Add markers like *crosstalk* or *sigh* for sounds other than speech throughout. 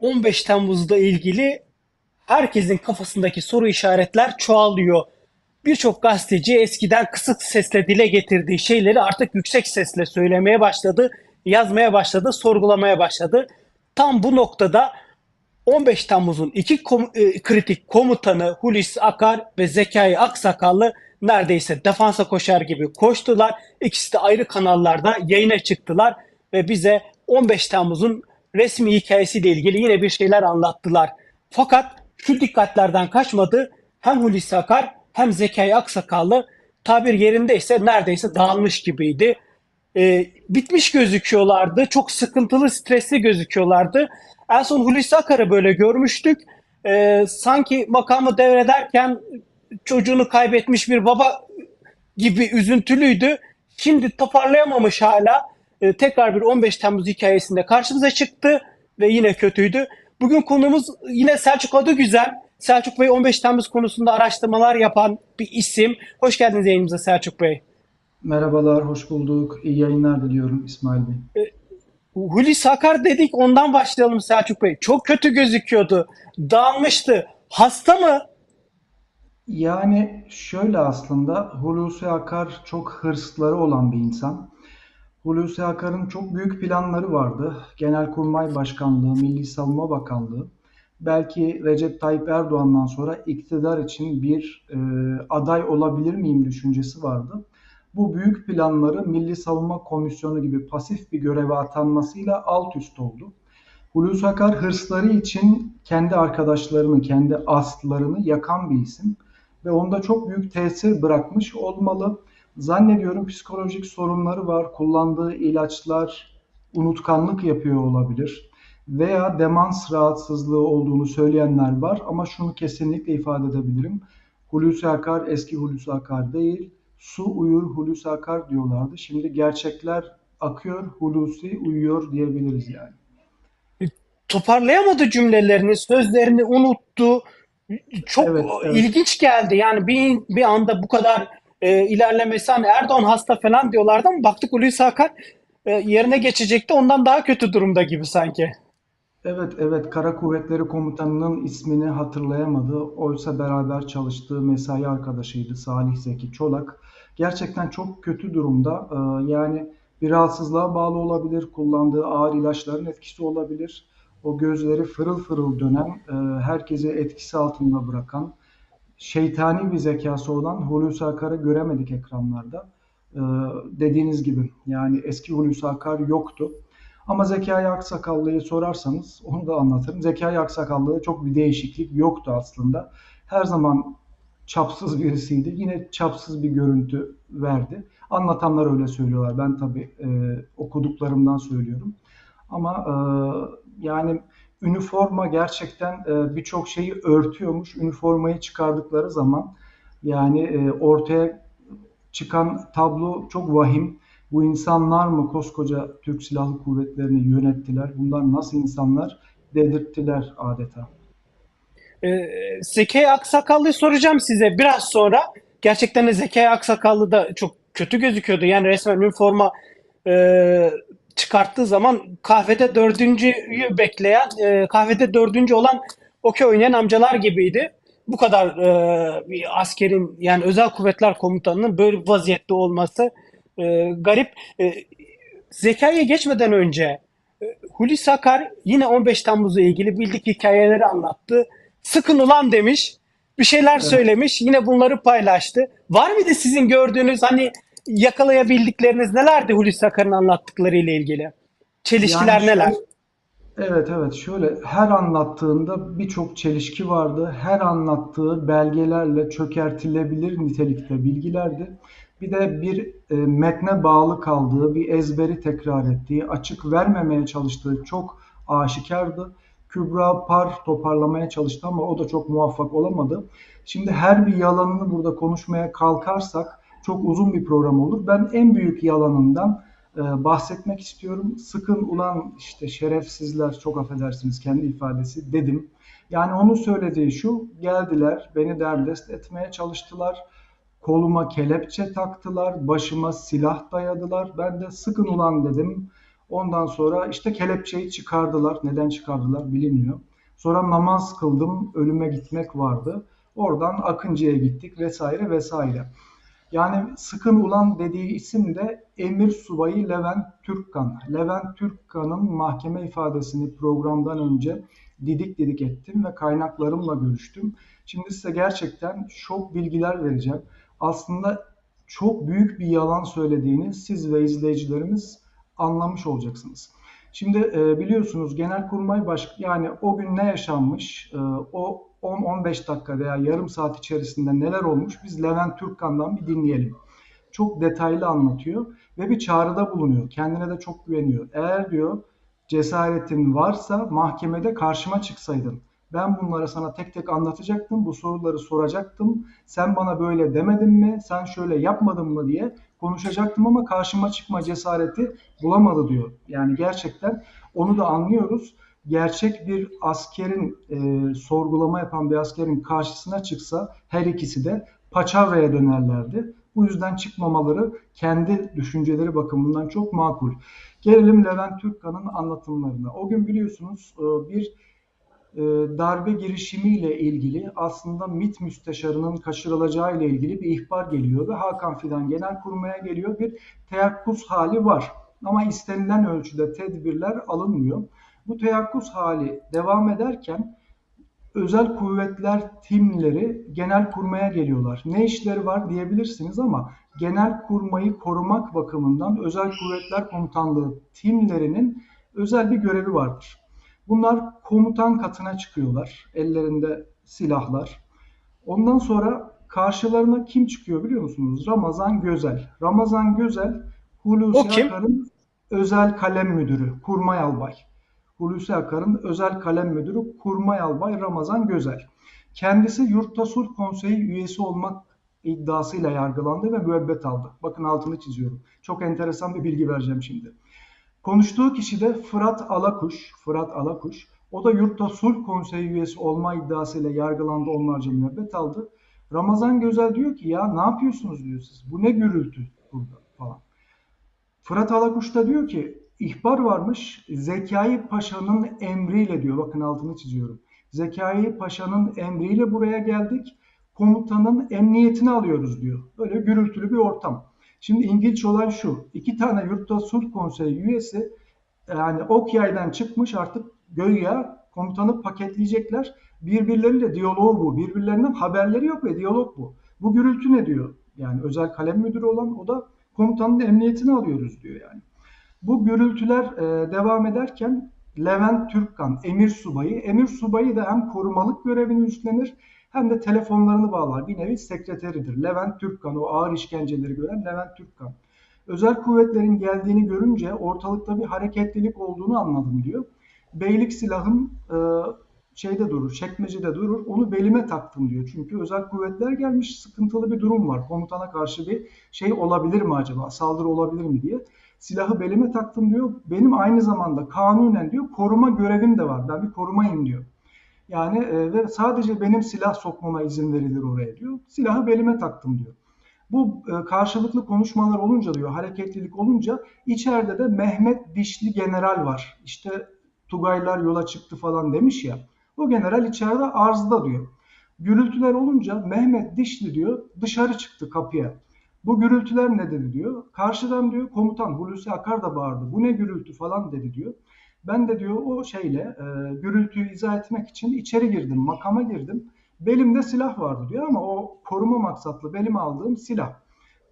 15 Temmuz'da ilgili herkesin kafasındaki soru işaretler çoğalıyor. Birçok gazeteci eskiden kısık sesle dile getirdiği şeyleri artık yüksek sesle söylemeye başladı, yazmaya başladı, sorgulamaya başladı. Tam bu noktada 15 Temmuz'un iki kom- e, kritik komutanı Hulusi Akar ve Zekai Aksakallı neredeyse defansa koşar gibi koştular. İkisi de ayrı kanallarda yayına çıktılar ve bize 15 Temmuz'un resmi hikayesiyle ilgili yine bir şeyler anlattılar. Fakat şu dikkatlerden kaçmadı. Hem Hulusi Akar hem Zekai Aksakallı tabir yerindeyse neredeyse dağılmış gibiydi. Ee, bitmiş gözüküyorlardı. Çok sıkıntılı, stresli gözüküyorlardı. En son Hulusi Akar'ı böyle görmüştük. Ee, sanki makamı devrederken çocuğunu kaybetmiş bir baba gibi üzüntülüydü. Şimdi toparlayamamış hala. Ee, tekrar bir 15 Temmuz hikayesinde karşımıza çıktı ve yine kötüydü. Bugün konumuz yine Selçuk Adıgüzel. Selçuk Bey 15 Temmuz konusunda araştırmalar yapan bir isim. Hoş geldiniz yayınımıza Selçuk Bey. Merhabalar, hoş bulduk. İyi yayınlar diliyorum İsmail Bey. Hulusi Akar dedik ondan başlayalım Selçuk Bey. Çok kötü gözüküyordu. Dağılmıştı. Hasta mı? Yani şöyle aslında Hulusi Akar çok hırsları olan bir insan. Hulusi Akar'ın çok büyük planları vardı. Genelkurmay Başkanlığı, Milli Savunma Bakanlığı. Belki Recep Tayyip Erdoğan'dan sonra iktidar için bir e, aday olabilir miyim düşüncesi vardı. Bu büyük planları Milli Savunma Komisyonu gibi pasif bir göreve atanmasıyla alt üst oldu. Hulusi Akar hırsları için kendi arkadaşlarını, kendi astlarını yakan bir isim ve onda çok büyük tesir bırakmış olmalı. Zannediyorum psikolojik sorunları var, kullandığı ilaçlar unutkanlık yapıyor olabilir veya demans rahatsızlığı olduğunu söyleyenler var ama şunu kesinlikle ifade edebilirim. Hulusi Akar eski Hulusi Akar değil, su uyur Hulusi Akar diyorlardı. Şimdi gerçekler akıyor, Hulusi uyuyor diyebiliriz yani. Toparlayamadı cümlelerini, sözlerini unuttu. Çok Evet, evet. ilginç geldi. Yani bir, bir anda bu kadar e, ilerlemesi hani Erdoğan hasta falan diyorlardı ama baktık Hulusi Akar e, yerine geçecekti. Ondan daha kötü durumda gibi sanki. Evet, evet. Kara Kuvvetleri Komutanı'nın ismini hatırlayamadı. Oysa beraber çalıştığı mesai arkadaşıydı Salih Zeki Çolak. Gerçekten çok kötü durumda. Ee, Yani bir rahatsızlığa bağlı olabilir, kullandığı ağır ilaçların etkisi olabilir. O gözleri fırıl fırıl dönen, e, herkesi etkisi altında bırakan, şeytani bir zekası olan Hulusi Akar'ı göremedik ekranlarda. Ee, Dediğiniz gibi yani eski Hulusi Akar yoktu. Ama Zekai Aksakallı'yı sorarsanız onu da anlatırım. Zekai Aksakallı'da çok bir değişiklik yoktu aslında. Her zaman çapsız birisiydi. Yine çapsız bir görüntü verdi. Anlatanlar öyle söylüyorlar. Ben tabii e, okuduklarımdan söylüyorum. Ama e, yani üniforma gerçekten e, birçok şeyi örtüyormuş. Üniformayı çıkardıkları zaman yani e, ortaya çıkan tablo çok vahim. Bu insanlar mı koskoca Türk Silahlı Kuvvetleri'ni yönettiler? Bunlar nasıl insanlar dedirttiler adeta. E, Zekai Aksakallı'yı soracağım size biraz sonra. Gerçekten de Zekai Aksakallı da çok kötü gözüküyordu. Yani resmen üniforma e, çıkarttığı zaman kahvede dördüncüyü bekleyen, e, kahvede dördüncü olan okey oynayan amcalar gibiydi. Bu kadar e, bir askerin yani özel kuvvetler komutanının böyle bir vaziyette olması e, garip. E, Zekai'ye geçmeden önce e, Hulusi Akar yine 15 Temmuz'la ilgili bildik hikayeleri anlattı. Sıkın ulan demiş. Bir şeyler Evet. söylemiş. Yine bunları paylaştı. Var mıydı sizin gördüğünüz hani yakalayabildikleriniz nelerdi Hulusi Akar'ın anlattıkları ile ilgili? Çelişkiler Yani neler? şöyle, evet evet şöyle her anlattığında birçok çelişki vardı. Her anlattığı belgelerle çökertilebilir nitelikte bilgilerdi. Bir de bir e, metne bağlı kaldığı, bir ezberi tekrar ettiği, açık vermemeye çalıştığı çok aşikardı. Kübra Par toparlamaya çalıştı ama o da çok muvaffak olamadı. Şimdi her bir yalanını burada konuşmaya kalkarsak çok uzun bir program olur. Ben en büyük yalanından e, bahsetmek istiyorum. Sıkın ulan işte şerefsizler çok affedersiniz kendi ifadesi dedim. Yani onun söylediği şu geldiler beni derdest etmeye çalıştılar. Koluma kelepçe taktılar, başıma silah dayadılar. Ben de sıkın ulan dedim. Ondan sonra işte kelepçeyi çıkardılar. Neden çıkardılar bilinmiyor. Sonra namaz kıldım, ölüme gitmek vardı. Oradan Akıncı'ya gittik vesaire vesaire. Yani Sıkın Ulan dediği isim de Emir Subayı Levent Türkkan. Levent Türkkan'ın mahkeme ifadesini programdan önce didik didik ettim ve kaynaklarımla görüştüm. Şimdi size gerçekten şok bilgiler vereceğim. Aslında çok büyük bir yalan söylediğini siz ve izleyicilerimiz anlamış olacaksınız. Şimdi e, biliyorsunuz Genelkurmay Baş yani o gün ne yaşanmış, e, o 10-15 dakika veya yarım saat içerisinde neler olmuş biz Levent Türkkan'dan bir dinleyelim. Çok detaylı anlatıyor ve bir çağrıda bulunuyor. Kendine de çok güveniyor. Eğer diyor cesaretin varsa mahkemede karşıma çıksaydın. Ben bunları sana tek tek anlatacaktım. Bu soruları soracaktım. Sen bana böyle demedin mi? Sen şöyle yapmadın mı diye konuşacaktım ama karşıma çıkma cesareti bulamadı diyor. Yani gerçekten onu da anlıyoruz. Gerçek bir askerin e, sorgulama yapan bir askerin karşısına çıksa her ikisi de paçavraya dönerlerdi. Bu yüzden çıkmamaları kendi düşünceleri bakımından çok makul. Gelelim Levent Türkkan'ın anlatımlarına. O gün biliyorsunuz e, bir e, darbe girişimiyle ilgili aslında MİT müsteşarının kaçırılacağı ile ilgili bir ihbar geliyor ve Hakan Fidan Genelkurmay'a geliyor. Bir teyakkuz hali var ama istenilen ölçüde tedbirler alınmıyor. Bu teyakkuz hali devam ederken özel kuvvetler timleri genel kurmaya geliyorlar. Ne işleri var diyebilirsiniz ama genel kurmayı korumak bakımından özel kuvvetler komutanlığı timlerinin özel bir görevi vardır. Bunlar komutan katına çıkıyorlar. Ellerinde silahlar. Ondan sonra karşılarına kim çıkıyor biliyor musunuz? Ramazan Gözel. Ramazan Gözel Hulusi? Akar'ın özel kalem müdürü, kurmay albay. Hulusi Akar'ın özel kalem müdürü Kurmay Albay Ramazan Gözel. Kendisi Yurtta Sulh Konseyi üyesi olmak iddiasıyla yargılandı ve müebbet aldı. Bakın altını çiziyorum. Çok enteresan bir bilgi vereceğim şimdi. Konuştuğu kişi de Fırat Alakuş. Fırat Alakuş. O da Yurtta Sulh Konseyi üyesi olma iddiasıyla yargılandı, onlarca müebbet aldı. Ramazan Gözel diyor ki ya ne yapıyorsunuz diyor siz. Bu ne gürültü burada falan. Fırat Alakuş da diyor ki ihbar varmış Zekai Paşa'nın emriyle diyor. Bakın altını çiziyorum. Zekai Paşa'nın emriyle buraya geldik. Komutanın emniyetini alıyoruz diyor. Böyle gürültülü bir ortam. Şimdi ilginç olan şu. iki tane Yurtta Sulh Konseyi üyesi yani ok yaydan çıkmış artık göya komutanı paketleyecekler. Birbirleriyle diyaloğu bu. Birbirlerinden haberleri yok ve diyalog bu. Bu gürültü ne diyor? Yani özel kalem müdürü olan o da komutanın emniyetini alıyoruz diyor yani. Bu gürültüler e, devam ederken Levent Türkkan, emir subayı, emir subayı da hem korumalık görevini üstlenir hem de telefonlarını bağlar. Bir nevi sekreteridir. Levent Türkkan, o ağır işkenceleri gören Levent Türkkan. Özel kuvvetlerin geldiğini görünce ortalıkta bir hareketlilik olduğunu anladım diyor. Beylik silahım e, şeyde durur, çekmecede durur. Onu belime taktım diyor. Çünkü özel kuvvetler gelmiş, sıkıntılı bir durum var. Komutana karşı bir şey olabilir mi acaba, saldırı olabilir mi diye. Silahı belime taktım diyor. Benim aynı zamanda kanunen diyor koruma görevim de var. Ben bir korumayım diyor. Yani e, ve sadece benim silah sokmama izin verilir oraya diyor. Silahı belime taktım diyor. Bu e, karşılıklı konuşmalar olunca diyor, hareketlilik olunca içeride de Mehmet Dişli General var. İşte Tugaylar yola çıktı falan demiş ya. O general içeride arzda diyor. Gürültüler olunca Mehmet Dişli diyor dışarı çıktı kapıya. Bu gürültüler ne dedi diyor. Karşıdan diyor komutan Hulusi Akar da bağırdı. Bu ne gürültü falan dedi diyor. Ben de diyor o şeyle e, gürültüyü izah etmek için içeri girdim, makama girdim. Belimde silah vardı diyor ama o koruma maksatlı belim aldığım silah.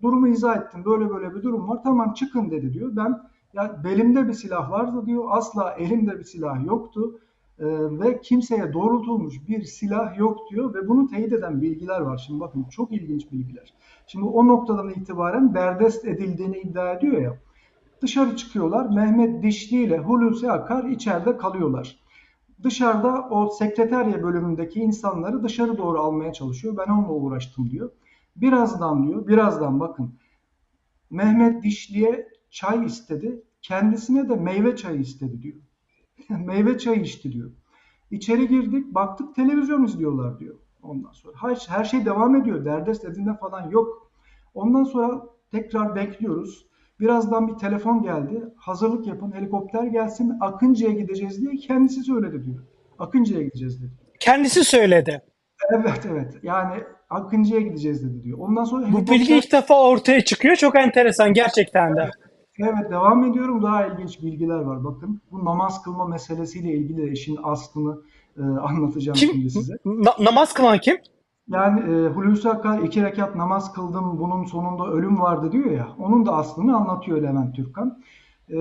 Durumu izah ettim. Böyle böyle bir durum var. Tamam çıkın dedi diyor. Ben ya belimde bir silah vardı diyor. Asla elimde bir silah yoktu. Ee, ve kimseye doğrultulmuş bir silah yok diyor ve bunu teyit eden bilgiler var. Şimdi bakın çok ilginç bilgiler. Şimdi o noktadan itibaren derdest edildiğini iddia ediyor ya. Dışarı çıkıyorlar. Mehmet Dişli ile Hulusi Akar içeride kalıyorlar. Dışarıda o sekreterya bölümündeki insanları dışarı doğru almaya çalışıyor. Ben onunla uğraştım diyor. Birazdan diyor, birazdan bakın. Mehmet Dişli'ye çay istedi. Kendisine de meyve çayı istedi diyor. *laughs* meyve çayı içti diyor. İçeri girdik, baktık televizyon izliyorlar diyor. Ondan sonra her, her şey devam ediyor. Derdest edilme falan yok. Ondan sonra tekrar bekliyoruz. Birazdan bir telefon geldi. Hazırlık yapın, helikopter gelsin, Akıncı'ya gideceğiz diye kendisi söyledi diyor. Akıncı'ya gideceğiz dedi. Kendisi söyledi. Evet evet. Yani Akıncı'ya gideceğiz dedi diyor. Ondan sonra Bu bilgi helikopter ilk defa ortaya çıkıyor. Çok enteresan gerçekten de. Evet devam ediyorum. Daha ilginç bilgiler var. Bakın bu namaz kılma meselesiyle ilgili de işin aslını e, anlatacağım Kim? şimdi size. Na- namaz kılan kim? Yani e, Hulusi Akar iki rekat namaz kıldım bunun sonunda ölüm vardı diyor ya. Onun da aslını anlatıyor Levent Türkan. E,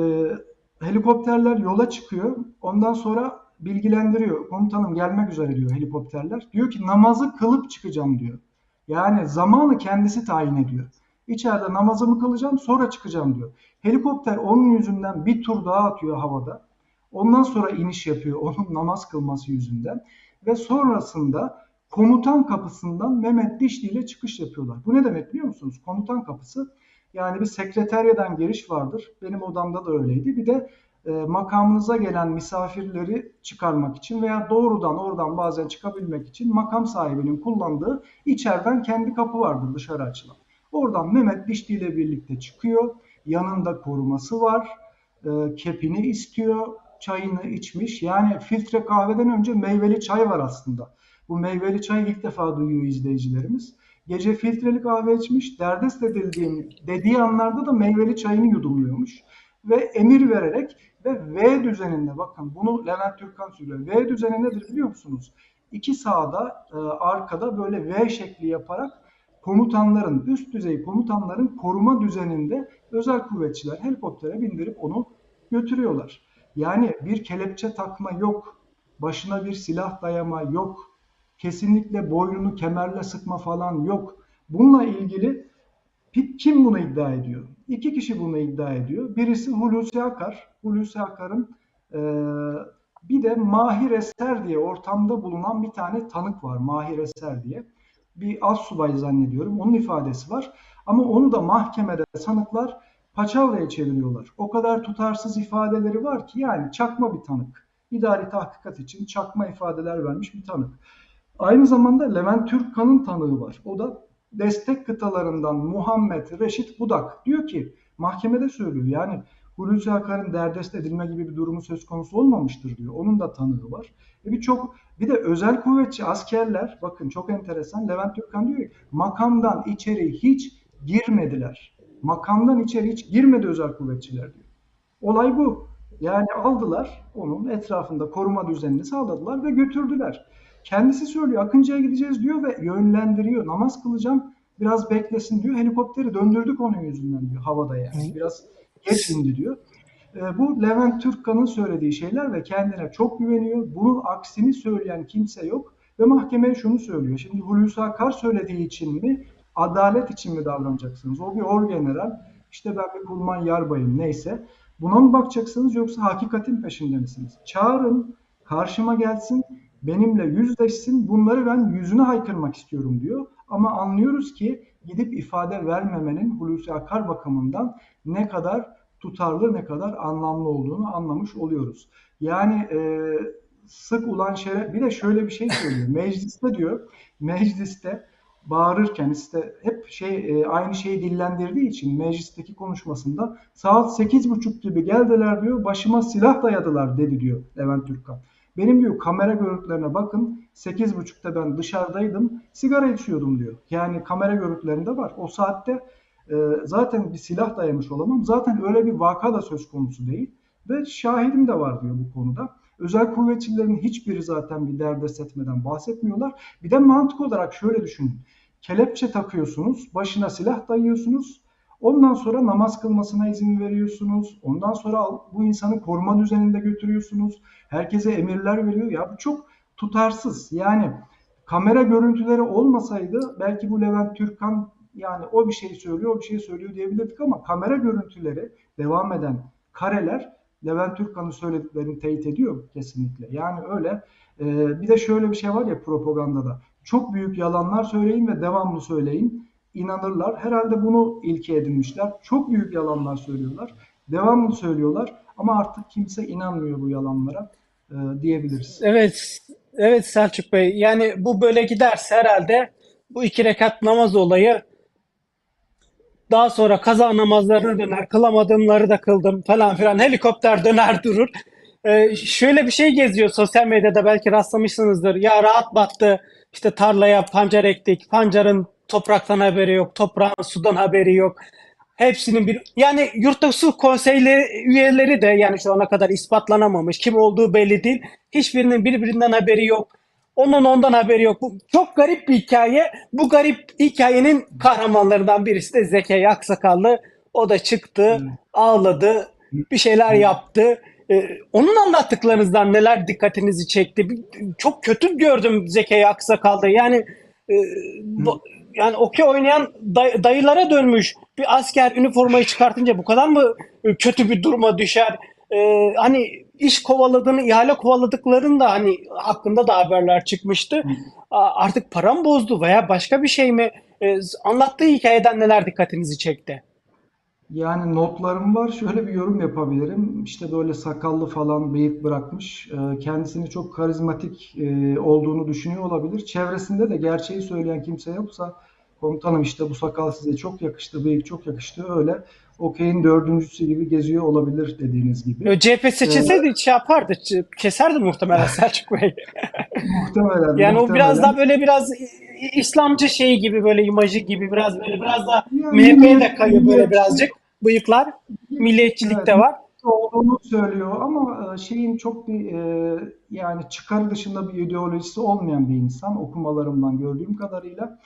helikopterler yola çıkıyor. Ondan sonra bilgilendiriyor. Komutanım gelmek üzere diyor helikopterler. Diyor ki namazı kılıp çıkacağım diyor. Yani zamanı kendisi tayin ediyor. İçeride namazımı kılacağım sonra çıkacağım diyor. Helikopter onun yüzünden bir tur daha atıyor havada. Ondan sonra iniş yapıyor *laughs* onun namaz kılması yüzünden. Ve sonrasında komutan kapısından Mehmet Dişli ile çıkış yapıyorlar. Bu ne demek biliyor musunuz? Komutan kapısı yani bir sekreteryadan giriş vardır. Benim odamda da öyleydi. Bir de e, makamınıza gelen misafirleri çıkarmak için veya doğrudan oradan bazen çıkabilmek için makam sahibinin kullandığı içeriden kendi kapı vardır dışarı açılan. Oradan Mehmet Dişli ile birlikte çıkıyor. Yanında koruması var. E, kepini istiyor. Çayını içmiş. Yani filtre kahveden önce meyveli çay var aslında. Bu meyveli çayı ilk defa duyuyor izleyicilerimiz. Gece filtreli kahve içmiş. Derdest edildiğim dediği anlarda da meyveli çayını yudumluyormuş. Ve emir vererek ve V düzeninde bakın bunu Levent Türkan söylüyor. V düzeni nedir biliyor musunuz? İki sağda e, arkada böyle V şekli yaparak komutanların, üst düzey komutanların koruma düzeninde özel kuvvetçiler helikoptere bindirip onu götürüyorlar. Yani bir kelepçe takma yok, başına bir silah dayama yok, kesinlikle boynunu kemerle sıkma falan yok. Bununla ilgili kim bunu iddia ediyor? İki kişi bunu iddia ediyor. Birisi Hulusi Akar. Hulusi Akar'ın e, bir de Mahir Eser diye ortamda bulunan bir tane tanık var. Mahir Eser diye. Bir az subay zannediyorum. Onun ifadesi var. Ama onu da mahkemede sanıklar paçavraya çeviriyorlar. O kadar tutarsız ifadeleri var ki yani çakma bir tanık. İdari tahkikat için çakma ifadeler vermiş bir tanık. Aynı zamanda Levent Türkkan'ın tanığı var. O da destek kıtalarından Muhammed Reşit Budak diyor ki mahkemede söylüyor yani Hulusi Akar'ın derdest edilme gibi bir durumu söz konusu olmamıştır diyor. Onun da tanığı var. E birçok bir de özel kuvvetçi askerler bakın çok enteresan Levent Türkkan diyor ki makamdan içeri hiç girmediler. Makamdan içeri hiç girmedi özel kuvvetçiler diyor. Olay bu. Yani aldılar onun etrafında koruma düzenini sağladılar ve götürdüler. Kendisi söylüyor Akıncı'ya gideceğiz diyor ve yönlendiriyor. Namaz kılacağım biraz beklesin diyor. Helikopteri döndürdük onun yüzünden diyor havada yani. Biraz indi diyor. E, bu Levent Türkkan'ın söylediği şeyler ve kendine çok güveniyor. Bunun aksini söyleyen kimse yok. Ve mahkemeye şunu söylüyor. Şimdi Hulusi Akar söylediği için mi adalet için mi davranacaksınız? O bir orgeneral. İşte ben bir kurman yarbayım neyse. Buna mı bakacaksınız yoksa hakikatin peşinde misiniz? Çağırın, karşıma gelsin, benimle yüzleşsin, bunları ben yüzüne haykırmak istiyorum diyor. Ama anlıyoruz ki gidip ifade vermemenin Hulusi Akar bakımından ne kadar tutarlı, ne kadar anlamlı olduğunu anlamış oluyoruz. Yani e, sık ulan şeref, bir de şöyle bir şey söylüyor. Mecliste diyor, mecliste bağırırken işte hep şey e, aynı şeyi dillendirdiği için meclisteki konuşmasında saat 8.30 gibi geldiler diyor başıma silah dayadılar dedi diyor Levent Türkkan. Benim diyor kamera görüntülerine bakın 8.30'da ben dışarıdaydım sigara içiyordum diyor. Yani kamera görüntülerinde var. O saatte e, zaten bir silah dayamış olamam. Zaten öyle bir vaka da söz konusu değil. Ve şahidim de var diyor bu konuda. Özel kuvvetçilerin hiçbiri zaten bir derdest etmeden bahsetmiyorlar. Bir de mantık olarak şöyle düşünün. Kelepçe takıyorsunuz, başına silah dayıyorsunuz. Ondan sonra namaz kılmasına izin veriyorsunuz. Ondan sonra bu insanı koruma düzeninde götürüyorsunuz. Herkese emirler veriyor. Ya bu çok tutarsız. Yani kamera görüntüleri olmasaydı belki bu Levent Türkan yani o bir şey söylüyor, o bir şey söylüyor diyebilirdik ama kamera görüntüleri devam eden kareler Levent Türkkan'ın söylediklerini teyit ediyor kesinlikle. Yani öyle. Ee, bir de şöyle bir şey var ya propagandada. Çok büyük yalanlar söyleyin ve devamlı söyleyin. İnanırlar. Herhalde bunu ilke edinmişler. Çok büyük yalanlar söylüyorlar. Devamlı söylüyorlar. Ama artık kimse inanmıyor bu yalanlara e, diyebiliriz. Evet, evet Selçuk Bey. Yani bu böyle giderse herhalde bu iki rekat namaz olayı Daha sonra kaza namazlarına döner, kılamadığımları da kıldım falan filan. Helikopter döner durur. Ee, şöyle bir şey geziyor sosyal medyada belki rastlamışsınızdır. Ya rahat battı. İşte tarlaya pancar ektik. Pancarın topraktan haberi yok. Toprağın sudan haberi yok. Hepsinin bir yani yurtta su konseyleri üyeleri de yani şu ana kadar ispatlanamamış. Kim olduğu belli değil. Hiçbirinin birbirinden haberi yok. Onun ondan haberi yok. Bu çok garip bir hikaye. Bu garip hikayenin kahramanlarından birisi de Zekai Aksakallı. O da çıktı, ağladı, bir şeyler yaptı. Ee, onun anlattıklarınızdan neler dikkatinizi çekti? Çok kötü gördüm Zekai Aksakal'da. Yani e, bu- yani okey oynayan day- dayılara dönmüş. Bir asker üniformayı çıkartınca bu kadar mı kötü bir duruma düşer? Ee, hani iş kovaladığını, ihale kovaladıklarını da hani hakkında da haberler çıkmıştı. Artık param bozdu veya başka bir şey mi? Ee, anlattığı hikayeden neler dikkatinizi çekti? Yani notlarım var. Şöyle bir yorum yapabilirim. İşte böyle sakallı falan bıyık bırakmış. Ee, Kendisini çok karizmatik e, olduğunu düşünüyor olabilir. Çevresinde de gerçeği söyleyen kimse yoksa komutanım işte bu sakal size çok yakıştı, bıyık çok yakıştı. Öyle okeyin dördüncüsü gibi geziyor olabilir dediğiniz gibi. Ee, CHP Ee, seçilseydi şey yapardı, keserdi muhtemelen *laughs* Selçuk Bey. muhtemelen, Yani o biraz daha muhtemelen. böyle biraz İslamcı şey gibi böyle imajı gibi biraz böyle biraz da Yani MHP'ye de kayıyor böyle birazcık. Bıyıklar milliyetçilik evet, de var. olduğunu söylüyor ama e, şeyin çok bir e, yani çıkar dışında bir ideolojisi olmayan bir insan okumalarımdan gördüğüm kadarıyla.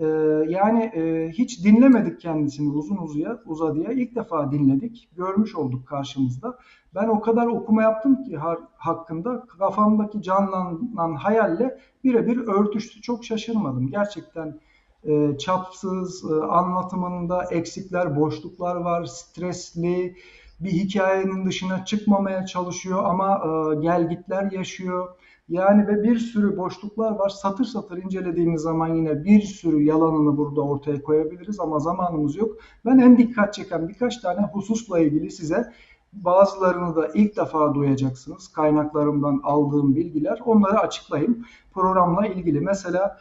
E, yani e, hiç dinlemedik kendisini uzun uzuya, uzadıya. İlk defa dinledik, görmüş olduk karşımızda. Ben o kadar okuma yaptım ki har- hakkında kafamdaki canlanan hayalle birebir örtüştü. Çok şaşırmadım. Gerçekten e, çapsız, e, anlatımında eksikler, boşluklar var, stresli, bir hikayenin dışına çıkmamaya çalışıyor ama e, gelgitler yaşıyor. Yani ve bir sürü boşluklar var. Satır satır incelediğimiz zaman yine bir sürü yalanını burada ortaya koyabiliriz ama zamanımız yok. Ben en dikkat çeken birkaç tane hususla ilgili size bazılarını da ilk defa duyacaksınız. Kaynaklarımdan aldığım bilgiler. Onları açıklayayım. Programla ilgili. Mesela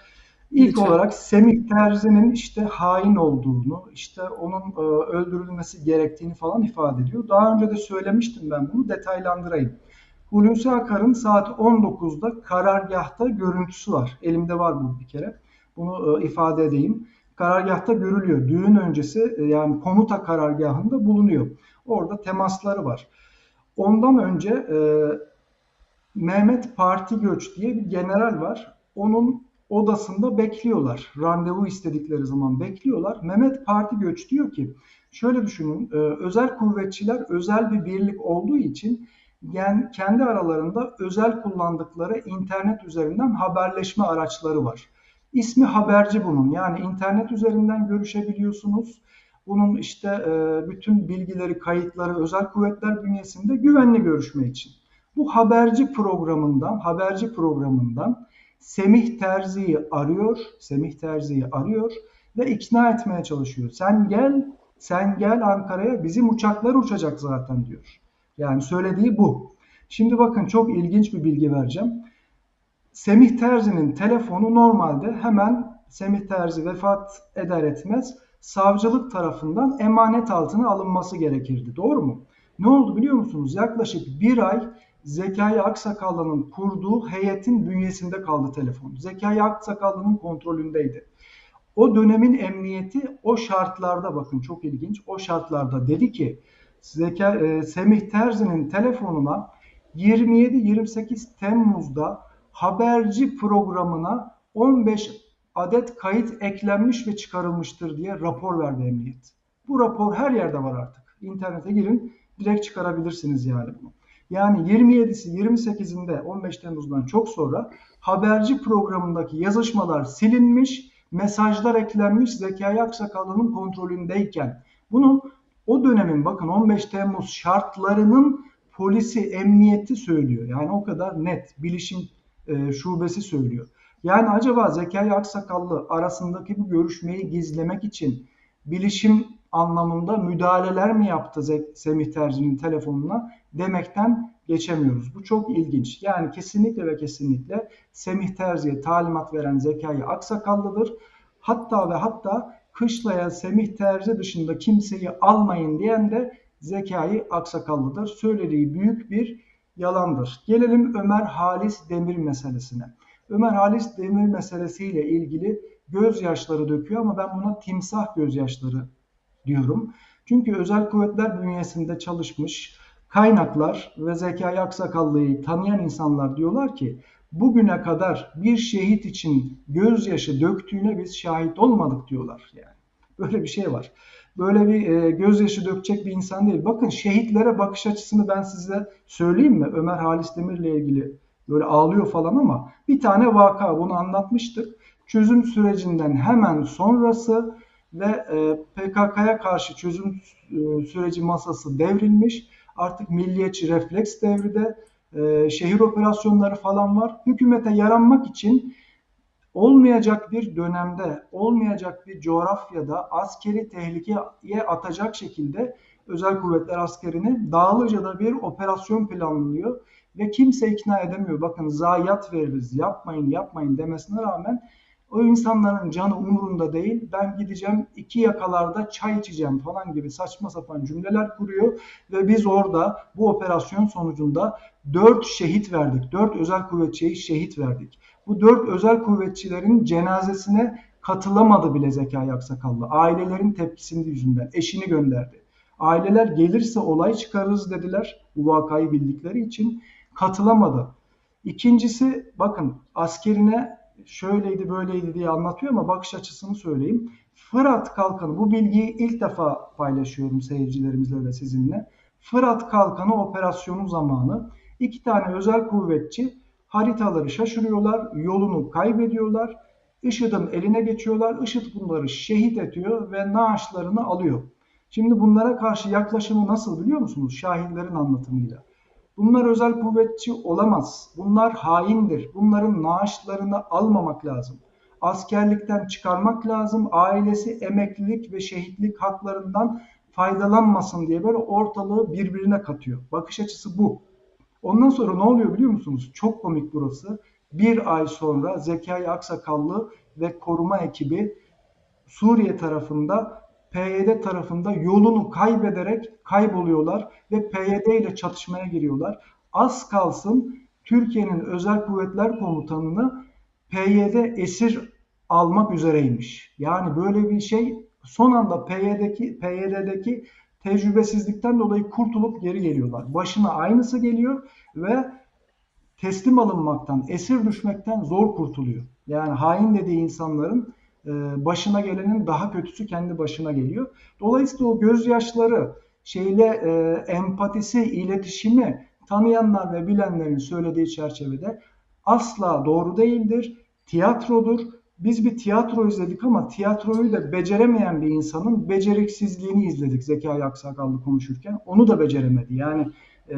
İlk Lütfen. olarak Semih Terzi'nin işte hain olduğunu, işte onun e, öldürülmesi gerektiğini falan ifade ediyor. Daha önce de söylemiştim ben bunu detaylandırayım. Hulusi Akar'ın saat 19'da karargahta görüntüsü var. Elimde var bu bir kere. Bunu e, ifade edeyim. Karargahta görülüyor. Düğün öncesi e, yani komuta karargahında bulunuyor. Orada temasları var. Ondan önce e, Mehmet Parti Göç diye bir general var. Onun odasında bekliyorlar. Randevu istedikleri zaman bekliyorlar. Mehmet Parti Göç diyor ki şöyle düşünün e, özel kuvvetçiler özel bir birlik olduğu için yani kendi aralarında özel kullandıkları internet üzerinden haberleşme araçları var. İsmi haberci bunun. Yani internet üzerinden görüşebiliyorsunuz. Bunun işte e, bütün bilgileri, kayıtları özel kuvvetler bünyesinde güvenli görüşme için. Bu haberci programından, haberci programından Semih Terzi'yi arıyor, Semih Terzi'yi arıyor ve ikna etmeye çalışıyor. Sen gel, sen gel Ankara'ya, bizim uçaklar uçacak zaten diyor. Yani söylediği bu. Şimdi bakın çok ilginç bir bilgi vereceğim. Semih Terzi'nin telefonu normalde hemen Semih Terzi vefat eder etmez savcılık tarafından emanet altına alınması gerekirdi. Doğru mu? Ne oldu biliyor musunuz? Yaklaşık bir ay Zekai Aksakallı'nın kurduğu heyetin bünyesinde kaldı telefon. Zekai Aksakallı'nın kontrolündeydi. O dönemin emniyeti o şartlarda bakın çok ilginç o şartlarda dedi ki Zeka, e, Semih Terzi'nin telefonuna 27-28 Temmuz'da haberci programına 15 adet kayıt eklenmiş ve çıkarılmıştır diye rapor verdi emniyet. Bu rapor her yerde var artık. İnternete girin direkt çıkarabilirsiniz yani bunu. Yani 27'si 28'inde 15 Temmuz'dan çok sonra haberci programındaki yazışmalar silinmiş, mesajlar eklenmiş Zekai Aksakallı'nın kontrolündeyken. Bunu o dönemin bakın 15 Temmuz şartlarının polisi, emniyeti söylüyor. Yani o kadar net. Bilişim e, şubesi söylüyor. Yani acaba Zekai Aksakallı arasındaki bu görüşmeyi gizlemek için bilişim anlamında müdahaleler mi yaptı Semih Terzi'nin telefonuna demekten geçemiyoruz. Bu çok ilginç. Yani kesinlikle ve kesinlikle Semih Terzi'ye talimat veren Zekai Aksakallı'dır. Hatta ve hatta Kışlaya Semih Terzi dışında kimseyi almayın diyen de Zekai Aksakallı'dır. Söylediği büyük bir yalandır. Gelelim Ömer Halis Demir meselesine. Ömer Halis Demir meselesiyle ilgili gözyaşları döküyor ama ben buna timsah gözyaşları diyorum. Çünkü özel kuvvetler bünyesinde çalışmış kaynaklar ve Zekai Aksakallı'yı tanıyan insanlar diyorlar ki bugüne kadar bir şehit için gözyaşı döktüğüne biz şahit olmadık diyorlar yani. Böyle bir şey var. Böyle bir e, gözyaşı dökecek bir insan değil. Bakın şehitlere bakış açısını ben size söyleyeyim mi? Ömer Halis Demir'le ilgili böyle ağlıyor falan ama bir tane vaka bunu anlatmıştık. Çözüm sürecinden hemen sonrası ve e, PKK'ya karşı çözüm e, süreci masası devrilmiş. Artık milliyetçi refleks devride e, şehir operasyonları falan var. Hükümete yaranmak için olmayacak bir dönemde, olmayacak bir coğrafyada askeri tehlikeye atacak şekilde özel kuvvetler askerini Dağlıca'da bir operasyon planlıyor ve kimse ikna edemiyor. Bakın zayiat veririz, yapmayın, yapmayın demesine rağmen o insanların canı umurunda değil. Ben gideceğim iki yakalarda çay içeceğim falan gibi saçma sapan cümleler kuruyor ve biz orada bu operasyon sonucunda 4 şehit verdik. 4 özel kuvvetçiyi şehit verdik. Bu 4 özel kuvvetçilerin cenazesine katılamadı bile Zekai Aksakallı. Ailelerin tepkisinin yüzünden. Eşini gönderdi. Aileler gelirse olay çıkarırız dediler. Bu vakayı bildikleri için katılamadı. İkincisi bakın askerine şöyleydi böyleydi diye anlatıyor ama bakış açısını söyleyeyim. Fırat Kalkanı bu bilgiyi ilk defa paylaşıyorum seyircilerimizle ve sizinle. Fırat Kalkanı operasyonu zamanı iki tane özel kuvvetçi haritaları şaşırıyorlar, yolunu kaybediyorlar. IŞİD'in eline geçiyorlar. IŞİD bunları şehit ediyor ve naaşlarını alıyor. Şimdi bunlara karşı yaklaşımı nasıl biliyor musunuz? Şahitlerin anlatımıyla. Bunlar özel kuvvetçi olamaz. Bunlar haindir. Bunların naaşlarını almamak lazım. Askerlikten çıkarmak lazım. Ailesi emeklilik ve şehitlik haklarından faydalanmasın diye böyle ortalığı birbirine katıyor. Bakış açısı bu. Ondan sonra ne oluyor biliyor musunuz? Çok komik burası. Bir ay sonra Zekai Aksakallı ve koruma ekibi Suriye tarafında PYD tarafında yolunu kaybederek kayboluyorlar ve PYD ile çatışmaya giriyorlar. Az kalsın Türkiye'nin özel kuvvetler komutanını PYD esir almak üzereymiş. Yani böyle bir şey son anda PYD'deki PYD'deki tecrübesizlikten dolayı kurtulup geri geliyorlar. Başına aynısı geliyor ve teslim alınmaktan, esir düşmekten zor kurtuluyor. Yani hain dediği insanların e, başına gelenin daha kötüsü kendi başına geliyor. Dolayısıyla o gözyaşları, şeyle e, empatisi, iletişimi tanıyanlar ve bilenlerin söylediği çerçevede asla doğru değildir. Tiyatrodur. Biz bir tiyatro izledik ama tiyatroyu da beceremeyen bir insanın beceriksizliğini izledik Zekai Aksakallı konuşurken. Onu da beceremedi. Yani e,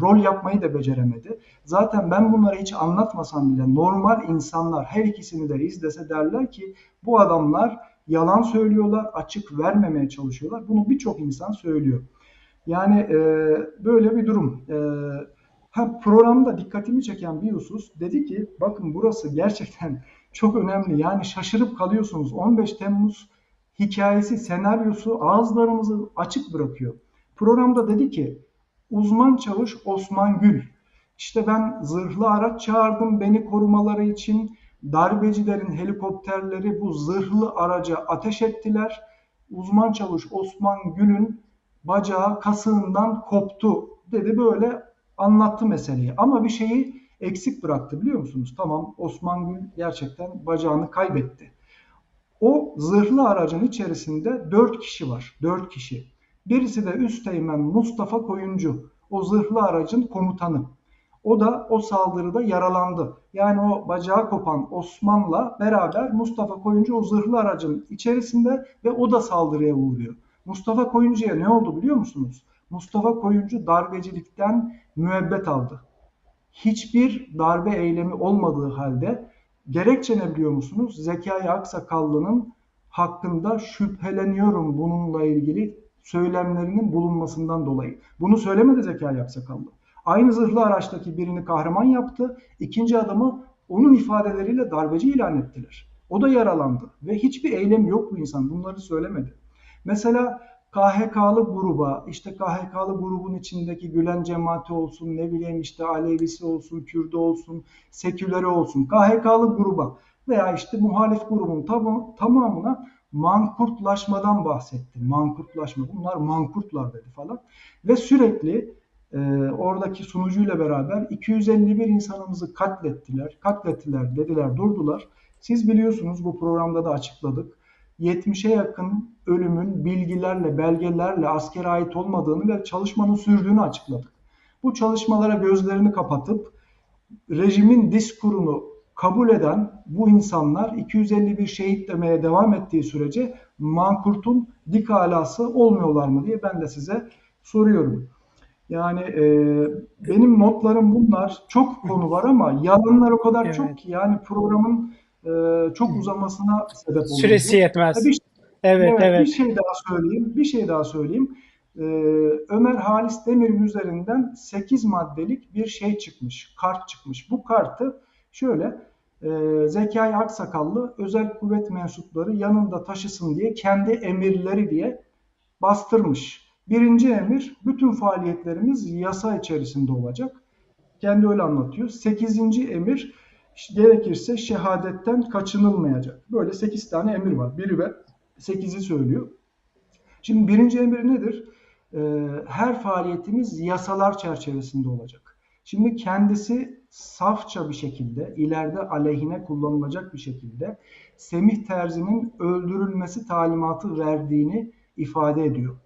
rol yapmayı da beceremedi. Zaten ben bunları hiç anlatmasam bile normal insanlar her ikisini de izlese derler ki bu adamlar yalan söylüyorlar, açık vermemeye çalışıyorlar. Bunu birçok insan söylüyor. Yani e, böyle bir durum. E, ha, programda dikkatimi çeken bir husus dedi ki bakın burası gerçekten çok önemli. Yani şaşırıp kalıyorsunuz. 15 Temmuz hikayesi, senaryosu ağızlarımızı açık bırakıyor. Programda dedi ki uzman çavuş Osman Gül. İşte ben zırhlı araç çağırdım beni korumaları için. Darbecilerin helikopterleri bu zırhlı araca ateş ettiler. Uzman çavuş Osman Gül'ün bacağı kasığından koptu dedi böyle anlattı meseleyi. Ama bir şeyi eksik bıraktı biliyor musunuz? Tamam Osman Gül gerçekten bacağını kaybetti. O zırhlı aracın içerisinde 4 kişi var. 4 kişi. Birisi de Üsteğmen Mustafa Koyuncu. O zırhlı aracın komutanı. O da o saldırıda yaralandı. Yani o bacağı kopan Osman'la beraber Mustafa Koyuncu o zırhlı aracın içerisinde ve o da saldırıya uğruyor. Mustafa Koyuncu'ya ne oldu biliyor musunuz? Mustafa Koyuncu darbecilikten müebbet aldı. Hiçbir darbe eylemi olmadığı halde gerekçe ne biliyor musunuz? Zekai Aksakallı'nın hakkında şüpheleniyorum bununla ilgili söylemlerinin bulunmasından dolayı. Bunu söylemedi Zekai Aksakallı. Aynı zırhlı araçtaki birini kahraman yaptı. İkinci adamı onun ifadeleriyle darbeci ilan ettiler. O da yaralandı ve hiçbir eylem yok bu insan. Bunları söylemedi. Mesela KHK'lı gruba, işte KHK'lı grubun içindeki Gülen cemaati olsun, ne bileyim işte Alevisi olsun, Kürdü olsun, seküleri olsun, KHK'lı gruba veya işte muhalif grubun tam- tamamına mankurtlaşmadan bahsetti. Mankurtlaşma. Bunlar mankurtlar dedi falan. Ve sürekli e, oradaki sunucuyla beraber 251 insanımızı katlettiler, katlettiler dediler, durdular. Siz biliyorsunuz bu programda da açıkladık. 70'e yakın ölümün bilgilerle, belgelerle askere ait olmadığını ve çalışmanın sürdüğünü açıkladık. Bu çalışmalara gözlerini kapatıp rejimin diskurunu kabul eden bu insanlar 251 şehit demeye devam ettiği sürece mankurtun dik alası olmuyorlar mı diye ben de size soruyorum. Yani e, benim notlarım bunlar. Çok konu var ama yalanlar o kadar Evet. çok ki yani programın çok uzamasına sebep olur. Süresi yetmez. Ha, bir- Evet, Evet, evet. bir şey daha söyleyeyim. Bir şey daha söyleyeyim. Ee, Ömer Halis Demir'in üzerinden 8 maddelik bir şey çıkmış. Kart çıkmış. Bu kartı şöyle e, Zekai Aksakallı özel kuvvet mensupları yanında taşısın diye kendi emirleri diye bastırmış. Birinci emir bütün faaliyetlerimiz yasa içerisinde olacak. Kendi öyle anlatıyor. Sekizinci emir gerekirse şehadetten kaçınılmayacak. Böyle sekiz tane emir var. Biri ve sekizi söylüyor. Şimdi birinci emir nedir? Ee, her faaliyetimiz yasalar çerçevesinde olacak. Şimdi kendisi safça bir şekilde, ileride aleyhine kullanılacak bir şekilde Semih Terzi'nin öldürülmesi talimatı verdiğini ifade ediyor.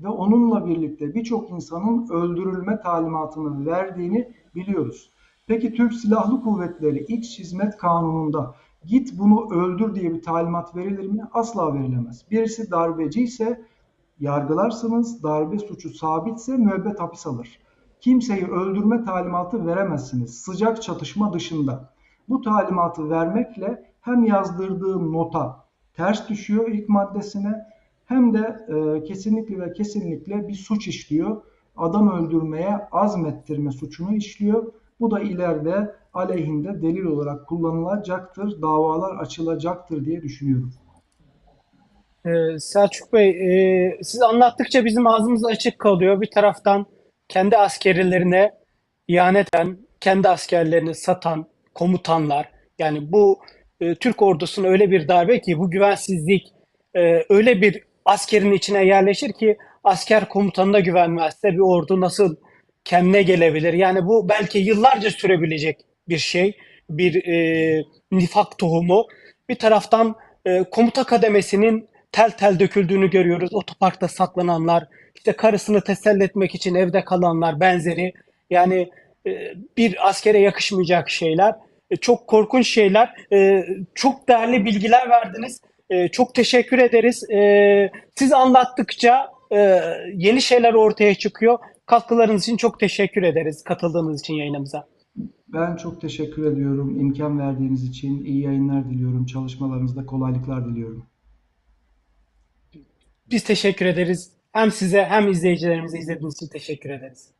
Ve onunla birlikte birçok insanın öldürülme talimatını verdiğini biliyoruz. Peki Türk Silahlı Kuvvetleri İç Hizmet Kanunu'nda git bunu öldür diye bir talimat verilir mi? Asla verilemez. Birisi darbeci ise yargılarsınız, darbe suçu sabitse müebbet hapis alır. Kimseyi öldürme talimatı veremezsiniz sıcak çatışma dışında. Bu talimatı vermekle hem yazdırdığı nota ters düşüyor ilk maddesine hem de e, kesinlikle ve kesinlikle bir suç işliyor. Adam öldürmeye azmettirme suçunu işliyor. Bu da ileride aleyhinde delil olarak kullanılacaktır, davalar açılacaktır diye düşünüyorum. Ee, Selçuk Bey, e, siz anlattıkça bizim ağzımız açık kalıyor. Bir taraftan kendi askerlerine ihanet eden, kendi askerlerini satan komutanlar. Yani bu e, Türk ordusuna öyle bir darbe ki bu güvensizlik e, öyle bir askerin içine yerleşir ki asker komutanına güvenmezse bir ordu nasıl kendine gelebilir? Yani bu belki yıllarca sürebilecek bir şey, bir e, nifak tohumu. Bir taraftan e, komuta kademesinin tel tel döküldüğünü görüyoruz. Otoparkta saklananlar, işte karısını teselli etmek için evde kalanlar benzeri. Yani e, bir askere yakışmayacak şeyler. E, çok korkunç şeyler. E, çok değerli bilgiler verdiniz. E, çok teşekkür ederiz. E, siz anlattıkça e, yeni şeyler ortaya çıkıyor. Katkılarınız için çok teşekkür ederiz katıldığınız için yayınımıza. Ben çok teşekkür ediyorum. İmkan verdiğiniz için iyi yayınlar diliyorum. Çalışmalarınızda kolaylıklar diliyorum. Biz teşekkür ederiz. Hem size hem izleyicilerimize izlediğiniz için teşekkür ederiz.